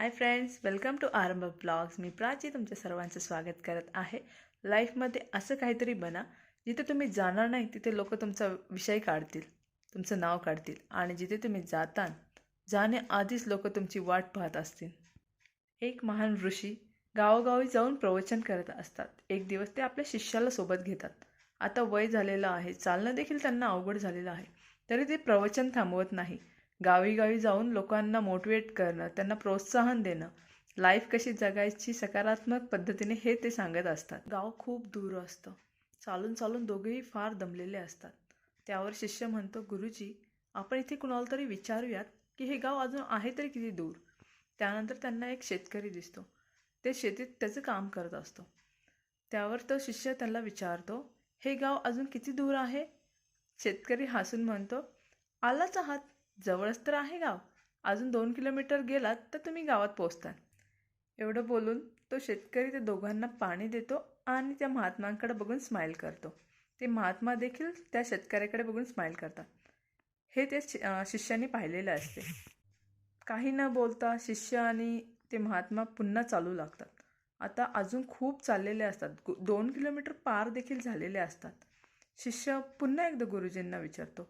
Hi friends welcome to Aarambh vlogs मी प्राची तुमच्या सर्वांचं स्वागत करत आहे. लाईफमध्ये असं काहीतरी बना जिथे तुम्ही जाणार नाही तिथे लोक तुमचा विषय काढतील तुमचं नाव काढतील आणि जिथे तुम्ही जाता जाण्याआधीच लोक तुमची वाट पाहत असतील. एक महान ऋषी गावोगावी जाऊन प्रवचन करत असतात. एक दिवस ते आपल्या शिष्याला सोबत घेतात. आता वय झालेलं आहे चालणं देखील त्यांना अवघड झालेलं आहे. तरी ते प्रवचन थांबवत नाही. गावी गावी जाऊन लोकांना मोटिवेट करणं त्यांना प्रोत्साहन देणं लाईफ कशी जगायची सकारात्मक पद्धतीने हे ते सांगत असतात. गाव खूप दूर असतं. चालून चालून दोघेही फार दमलेले असतात. त्यावर शिष्य म्हणतो गुरुजी आपण इथे कुणाला तरी विचारूयात की हे गाव अजून आहे तरी किती दूर? त्यानंतर त्यांना एक शेतकरी दिसतो. ते शेतीत त्याचं काम करत असतो. त्यावर तो शिष्य त्यांना विचारतो हे गाव अजून किती दूर आहे? शेतकरी हसून म्हणतो आलाच आहात. जवळच तर आहे गाव. अजून दोन किलोमीटर गेलात तर तुम्ही गावात पोचता एवढं बोलून तो शेतकरी त्या दोघांना पाणी देतो आणि त्या महात्मांकडे बघून स्माईल करतो. ते महात्मा देखील त्या शेतकऱ्याकडे बघून स्माईल करतात. हे ते शि- शिष्याने पाहिलेलं असते. काही न बोलता शिष्य आणि ते महात्मा पुन्हा चालू लागतात. आता अजून खूप चाललेले असतात. गु- दोन किलोमीटर पार देखील झालेले असतात. शिष्य पुन्हा एकदा गुरुजींना विचारतो.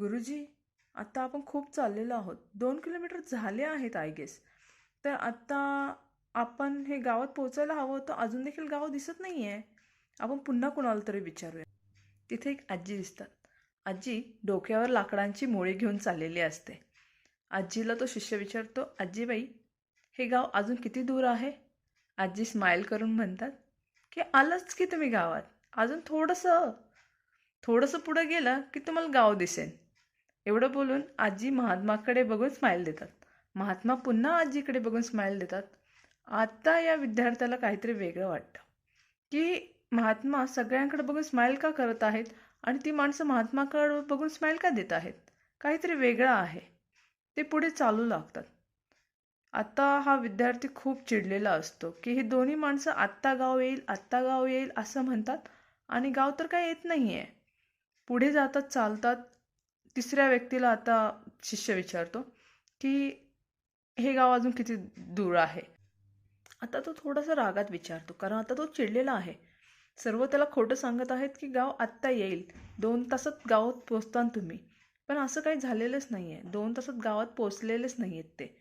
गुरुजी आत्ता आपण खूप चाललेलो आहोत. दोन किलोमीटर झाले आहेत आय गेस तर आत्ता आपण हे गावात पोचायला हवं होतं. अजून देखील गाव दिसत नाही आहे आपण पुन्हा कुणाला तरी विचारूया. तिथे एक आजी दिसतात. आजी डोक्यावर लाकडांची मोळी घेऊन चाललेली असते. आजीला तो शिष्य विचारतो आजीबाई हे गाव अजून किती दूर आहे? आजी स्माईल करून म्हणतात की आलंच की तुम्ही गावात. अजून थोडंसं थोडंसं पुढं गेलं की तुम्हाला गाव दिसेल एवढं बोलून आजी महात्माकडे बघून स्माईल देतात. महात्मा पुन्हा आजीकडे बघून स्माईल देतात. आता या विद्यार्थ्याला काहीतरी वेगळं वाटतं. की महात्मा सगळ्यांकडे बघून स्माईल का करत आहेत? आणि ती माणसं महात्माकडे बघून स्माईल का देत आहेत? काहीतरी वेगळं आहे. ते पुढे चालू लागतात. आता हा विद्यार्थी खूप चिडलेला असतो की ही दोन्ही माणसं आत्ता गाव येईल आत्ता गाव येईल असं म्हणतात. आणि गाव तर काय येत नाही आहे पुढे जातात चालतात. तिसऱ्या व्यक्तीला आता शिष्य विचारतो की हे गाव अजून किती दूर आहे? आता तो थोडासा रागात विचारतो कारण आता तो चिडलेला आहे. सर्व त्याला खोटं सांगत आहेत की गाव आत्ता येईल. दोन तासात गावात पोचतान तुम्ही. पण असं काही झालेलंच नाही आहे दोन तासात गावात पोचलेलेच नाही आहेत ते.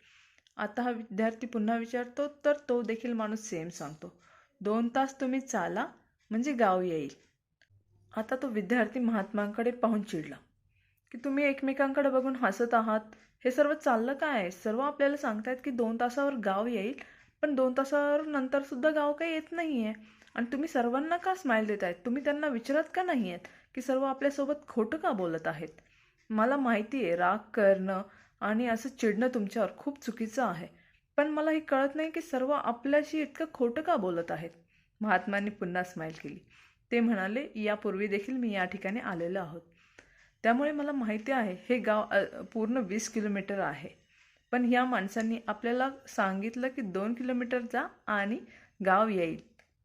आता हा विद्यार्थी पुन्हा विचारतो तर तो देखील माणूस सेम सांगतो. दोन तास तुम्ही चाला म्हणजे गाव येईल. आता तो विद्यार्थी महात्मांकडे पाहून चिडला. की तुम्ही एकमेकांकडे बघून हसत आहात. हे सर्व चाललं काय? आहे सर्व आपल्याला सांगतायत की दोन तासावर गाव येईल पण दोन तासावर नंतर सुद्धा गाव काही येत नाही आहे आणि तुम्ही सर्वांना का स्माईल देत आहेत तुम्ही त्यांना विचारत का नाही आहेत की सर्व आपल्यासोबत खोटं का बोलत आहेत? मला माहिती आहे राग करणं आणि असं चिडणं तुमच्यावर खूप चुकीचं आहे. पण मला हे कळत नाही की सर्व आपल्याशी इतकं खोटं का बोलत आहेत? महात्मांनी पुन्हा स्माईल केली. ते म्हणाले यापूर्वी देखील मी या ठिकाणी आलेलो आहोत. त्यामुळे मला माहिती आहे हे गाव पूर्ण वीस किलोमीटर आहे. पण ह्या माणसांनी आपल्याला सांगितलं की दोन किलोमीटर जा आणि गाव येईल.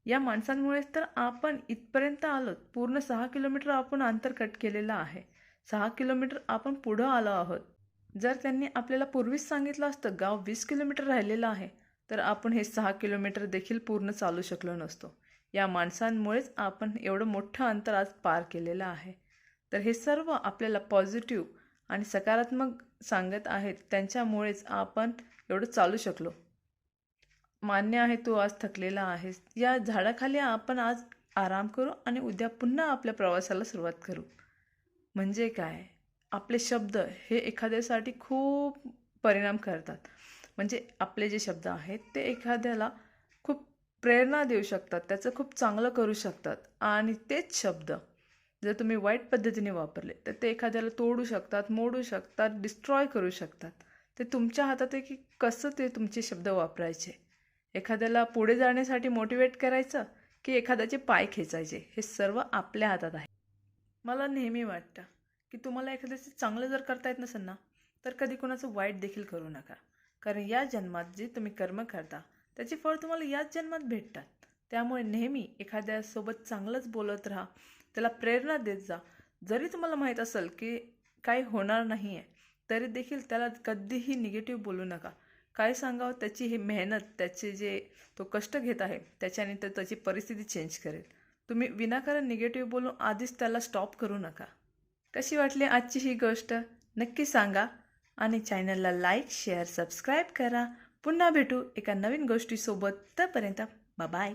या माणसांमुळेच तर आपण इथपर्यंत आलो पूर्ण सहा किलोमीटर आपण अंतर कट केलेलं आहे. सहा किलोमीटर आपण पुढं आलो आहोत. जर त्यांनी आपल्याला पूर्वीच सांगितलं असतं गाव वीस किलोमीटर राहिलेलं आहे तर आपण हे सहा किलोमीटर देखील पूर्ण चालू शकलो नसतो. या माणसांमुळेच आपण एवढं मोठं अंतर आज पार केलेलं आहे. तर हे सर्व आपल्याला पॉझिटिव्ह आणि सकारात्मक सांगत आहेत. त्यांच्यामुळेच आपण एवढं चालू शकलो. मान्य आहे तू आज थकलेला आहेस. या झाडाखाली आपण आज आराम करू आणि उद्या पुन्हा आपल्या प्रवासाला सुरुवात करू. म्हणजे काय? आपले शब्द हे एखाद्यासाठी खूप परिणाम करतात. म्हणजे आपले जे शब्द आहेत ते एखाद्याला खूप प्रेरणा देऊ शकतात. त्याचं खूप चांगलं करू शकतात. आणि तेच शब्द जर तुम्ही वाईट पद्धतीने वापरले तर ते एखाद्याला तोडू शकतात मोडू शकतात डिस्ट्रॉय करू शकतात. ते तुमच्या हातात आहे की कसं ते तुमचे शब्द वापरायचे? एखाद्याला पुढे जाण्यासाठी मोटिवेट करायचं की एखाद्याचे पाय खेचायचे? हे सर्व आपल्या हातात आहे. मला नेहमी वाटतं की तुम्हाला एखाद्याचे चांगलं जर करता येत नसेल ना तर कधी कोणाचं वाईट देखील करू नका. कारण या जन्मात जे तुम्ही कर्म करता त्याचे फळ तुम्हाला याच जन्मात भेटतात. त्यामुळे नेहमी एखाद्यासोबत चांगलंच बोलत राहा त्याला प्रेरणा देत जा. जरी तुम्हाला माहीत असेल की काही होणार नाही आहे तरी देखील त्याला कधीही निगेटिव्ह बोलू नका. काय सांगावं त्याची ही मेहनत त्याचे जे तो कष्ट घेत आहे त्याच्याने तर त्याची परिस्थिती चेंज करेल. तुम्ही विनाकारण निगेटिव्ह बोलून आधीच त्याला स्टॉप करू नका. कशी वाटली आजची ही गोष्ट? नक्की सांगा आणि चॅनलला लाईक शेअर सबस्क्राईब करा. पुन्हा भेटू एका नवीन गोष्टीसोबत. तोपर्यंत बाय